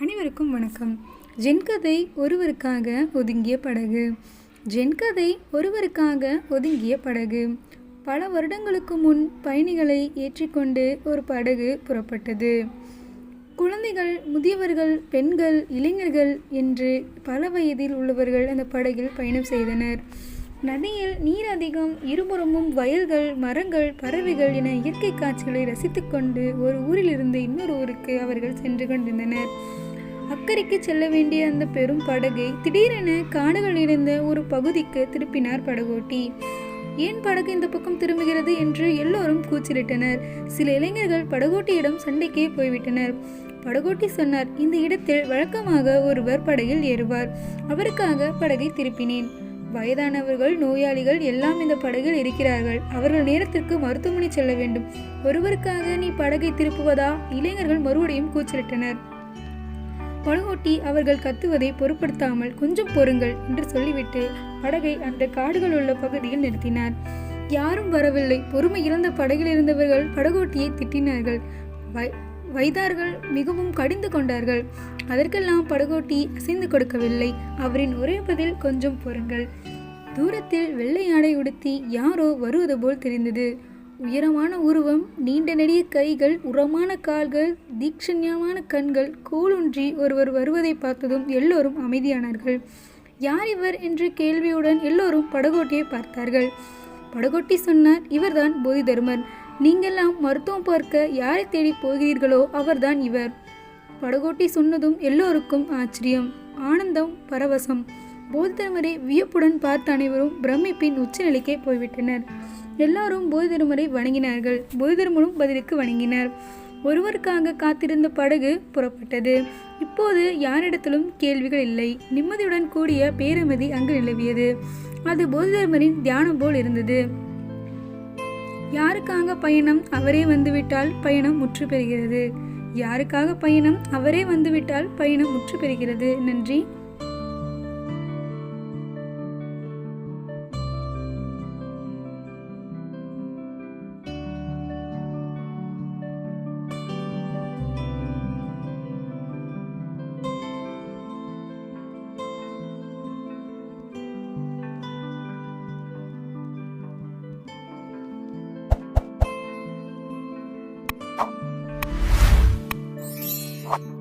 அனைவருக்கும் வணக்கம். ஜென்கதை ஒருவருக்காக ஒதுங்கிய படகு. ஜென்கதை ஒருவருக்காக ஒதுங்கிய படகு. பல வருடங்களுக்கு முன் பயணிகளை ஏற்றிக்கொண்டு ஒரு படகு புறப்பட்டது. குழந்தைகள் முதியவர்கள் பெண்கள் இளைஞர்கள் என்று பல வயதில் உள்ளவர்கள் அந்த படகில் பயணம் செய்தனர். நதியில் நீர் அதிகம் இருபுறமும் வயல்கள் மரங்கள் பறவைகள் என இயற்கை காட்சிகளை ரசித்துக்கொண்டு ஒரு ஊரிலிருந்து இன்னொரு ஊருக்கு அவர்கள் சென்று கொண்டிருந்தனர். அக்கறைக்கு செல்ல வேண்டிய அந்த பெரும் படகை திடீரென காடுகளிலிருந்த ஒரு பகுதிக்கு திருப்பினார் படகோட்டி. ஏன் படகு இந்த பக்கம் திரும்புகிறது? என்று எல்லோரும் கூச்சலிட்டனர். சில இளைஞர்கள் படகோட்டியிடம் சண்டைக்கே போய்விட்டனர். படகோட்டி சொன்னார் இந்த இடத்தில் வழக்கமாக ஒருவர் படகில் ஏறுவார். அவருக்காக படகை திருப்பினேன். வயதானவர்கள் நோயாளிகள் எல்லாம் இந்த படகில் இருக்கிறார்கள். அவர்கள் நேரத்திற்கு மருத்துவமனை செல்ல வேண்டும். ஒருவருக்காக நீ படகை திருப்புவதா? இளைஞர்கள் மறுபடியும் கூச்சலிட்டனர். படகோட்டி அவர்கள் கத்துவதை பொருட்படுத்தாமல் கொஞ்சம் பொறுங்கள் என்று சொல்லிவிட்டு படகை அந்த காடுகள் உள்ள பகுதியில் நிறுத்தினார். யாரும் வரவில்லை. பொறுமை இழந்த படகில் இருந்தவர்கள் படகோட்டியை திட்டினார்கள். வை- வைதார்கள் மிகவும் கடிந்து கொண்டார்கள். அதற்கெல்லாம் படகோட்டி அசைந்து கொடுக்கவில்லை. அவரின் ஒரே பதில் கொஞ்சம் பொறுங்கள். தூரத்தில் வெள்ளை ஆடை உடுத்தி யாரோ வருவது போல் தெரிந்தது. உயரமான உருவம் நீண்ட நெடிய கைகள் உரமான கால்கள் தீட்சண்யமான கண்கள் கோலூன்றி ஒருவர் வருவதை பார்த்ததும் எல்லோரும் அமைதியானார்கள். யார் இவர் என்ற கேள்வியுடன் எல்லோரும் படகோட்டியை பார்த்தார்கள். படகோட்டி சொன்னார் இவர்தான் போதிதர்மர். நீங்கெல்லாம் மருத்துவம் பார்க்க யாரை தேடி போகிறீர்களோ அவர்தான் இவர். படகோட்டி சொன்னதும் எல்லோருக்கும் ஆச்சரியம் ஆனந்தம் பரவசம். போதிதர்மரை வியப்புடன் பார்த்த அனைவரும் பிரமிப்பின் உச்சநிலைக்கே போய்விட்டனர். எல்லாரும் போதிதர்மரை வணங்கினார்கள். போதிதர்மரும் பதிலுக்கு வணங்கினார். ஒருவருக்காக காத்திருந்த படகு புறப்பட்டது. இப்போது யாரிடத்திலும் கேள்விகள் இல்லை. நிம்மதியுடன் கூடிய பேரமதி அங்கு நிலவியது. அது போதிதர்மரின் தியானம் போல் இருந்தது. யாருக்காக பயணம் அவரே வந்துவிட்டால் பயணம் முற்று பெறுகிறது யாருக்காக பயணம் அவரே வந்துவிட்டால் பயணம் முற்று பெறுகிறது நன்றி. Bye.